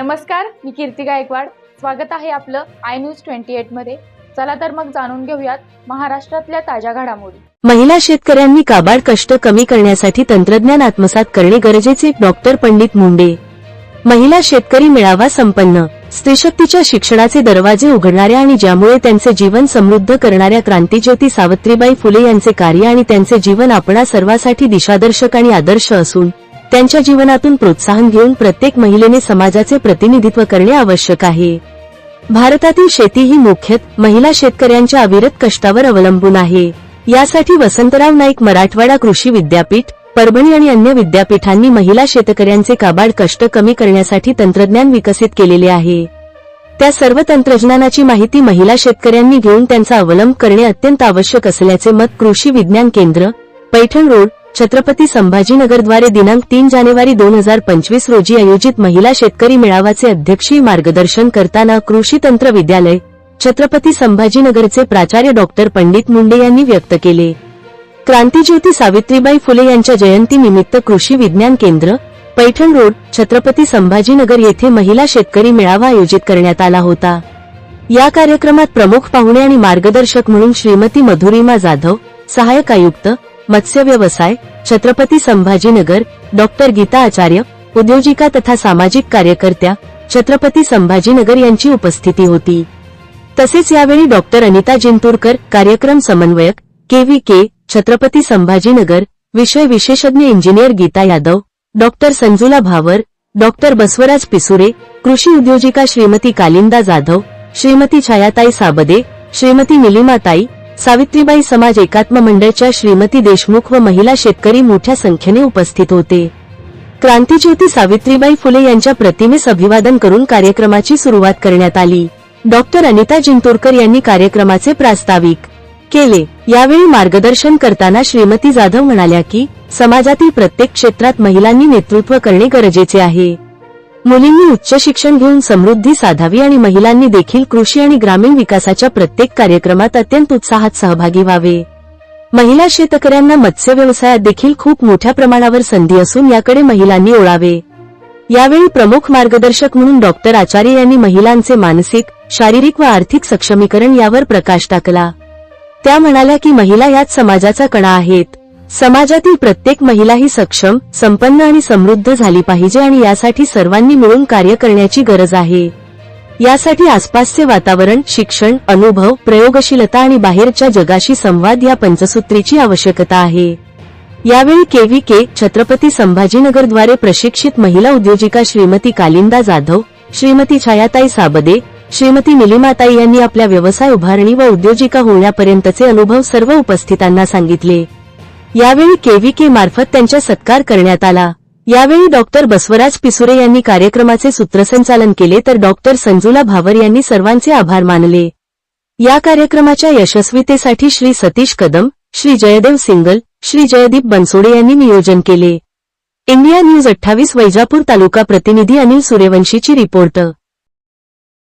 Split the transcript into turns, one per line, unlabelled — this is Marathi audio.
नमस्कार मी कीर्ती गायकवाड. स्वागत आहे आपलं आय न्यूज ट्वेंटी एटमध्ये. चला तर मग जाणून घेऊयात महाराष्ट्रातल्या ताज्या घडामोडी.
महिला शेतकऱ्यांनी काबाड कष्ट कमी करण्यासाठी तंत्रज्ञान आत्मसात करणे गरजेचे डॉक्टर पंडित मुंडे. महिला शेतकरी मेळावा संपन्न. स्त्रीशक्तीच्या शिक्षणाचे दरवाजे उघडणाऱ्या आणि ज्यामुळे त्यांचे जीवन समृद्ध करणाऱ्या क्रांतीज्योती सावित्रीबाई फुले यांचे कार्य आणि त्यांचे जीवन आपणा सर्वासाठी दिशादर्शक आणि आदर्श असून त्यांच्या जीवनातून प्रोत्साहन घेऊन प्रत्येक महिलेने समाजाचे प्रतिनिधित्व करणे आवश्यक आहे. भारतातील शेती ही मुख्यत महिला शेतकऱ्यांच्या अविरत कष्टावर अवलंबून आहे. यासाठी वसंतराव नाईक मराठवाडा कृषी विद्यापीठ परभणी आणि अन्य विद्यापीठांनी महिला शेतकऱ्यांचे काबाड कष्ट कमी करण्यासाठी तंत्रज्ञान विकसित केलेले आहे. त्या सर्व तंत्रज्ञानाची माहिती महिला शेतकऱ्यांनी घेऊन त्यांचा अवलंब करणे अत्यंत आवश्यक असल्याचे मत कृषी विज्ञान केंद्र पैठण रोड छत्रपती संभाजीनगरद्वारे दिनांक तीन जानेवारी दोन हजार पंचवीस रोजी आयोजित महिला शेतकरी मेळाव्याचे अध्यक्षीय मार्गदर्शन करताना कृषी तंत्र विद्यालय छत्रपती संभाजीनगरचे प्राचार्य डॉक्टर पंडित मुंडे यांनी व्यक्त केले. क्रांतीज्योती सावित्रीबाई फुले यांच्या जयंतीनिमित्त कृषी विज्ञान केंद्र पैठण रोड छत्रपती संभाजीनगर येथे महिला शेतकरी मेळावा आयोजित करण्यात आला होता. या कार्यक्रमात प्रमुख पाहुणे आणि मार्गदर्शक म्हणून श्रीमती मधुरिमा जाधव सहायक आयुक्त मत्स्य व्यवसाय छत्रपती संभाजीनगर डॉक्टर गीता आचार्य उद्योजिका तथा सामाजिक कार्यकर्त्या छत्रपती संभाजीनगर यांची उपस्थिती होती. तसेच यावेळी डॉक्टर अनिता जिंतूरकर कार्यक्रम समन्वयक K V K Chhatrapati Sambhajinagar विषय विशेषज्ञ engineer Geeta Yadav doctor Sanjula Bhavar doctor Basavraj पिसुरे कृषी उद्योजिका श्रीमती कालिंदा जाधव श्रीमती छायाताई साबदे श्रीमती निलिमाताई सावित्रीबाई समाज एकात्म मंडळच्या श्रीमती देशमुख व महिला शेतकरी मोठ्या संख्येने उपस्थित होते. क्रांतीज्योती सावित्रीबाई फुले यांच्या प्रतिमेस अभिवादन करून कार्यक्रमाची सुरुवात करण्यात आली. डॉक्टर अनिता जिंतूरकर यांनी कार्यक्रमाचे प्रास्ताविक केले. यावेळी मार्गदर्शन करताना श्रीमती जाधव म्हणाल्या की समाजातील प्रत्येक क्षेत्रात महिलांनी नेतृत्व करणे गरजेचे आहे. मुलींनी उच्च शिक्षण घेऊन समृद्धी साधावी आणि महिलांनी देखील कृषी आणि ग्रामीण विकासाच्या प्रत्येक कार्यक्रमात अत्यंत उत्साहात सहभागी व्हावे. महिला शेतकऱ्यांना मत्स्य व्यवसायात देखील खूप मोठ्या प्रमाणावर संधी असून याकडे महिलांनी ओळावे. यावेळी प्रमुख मार्गदर्शक म्हणून डॉक्टर आचार्य यांनी महिलांचे मानसिक शारीरिक व आर्थिक सक्षमीकरण यावर प्रकाश टाकला. त्या म्हणाल्या की महिला याच समाजाचा कणा आहेत. समाजातील प्रत्येक महिला ही सक्षम संपन्न आणि समृद्ध झाली पाहिजे आणि यासाठी सर्वांनी मिळून कार्य करण्याची गरज आहे. यासाठी आसपासचे वातावरण शिक्षण अनुभव प्रयोगशीलता आणि बाहेरच्या जगाशी संवाद या पंचसूत्रीची आवश्यकता आहे. यावेळी केव्हीके छत्रपती संभाजीनगरद्वारे प्रशिक्षित महिला उद्योजिका श्रीमती कालिंदा जाधव श्रीमती छायाताई साबदे श्रीमती निलिमाताई यांनी आपल्या व्यवसाय उभारणी व उद्योजिका होण्यापर्यंतचे अनुभव सर्व उपस्थितांना सांगितले. यावेळी केव्हीके मार्फत त्यांचा सत्कार करण्यात आला. यावेळी डॉक्टर बसवराज पिसुरे यांनी कार्यक्रमाचे सूत्रसंचालन केले तर डॉक्टर संजुला भावर यांनी सर्वांचे आभार मानले. या कार्यक्रमाच्या यशस्वीतेसाठी श्री सतीश कदम श्री जयदेव सिंगल श्री जयदीप बनसोडे यांनी नियोजन केले. इंडिया न्यूज अठ्ठावीस वैजापूर तालुका प्रतिनिधी अनिल सूर्यवंशीची रिपोर्ट.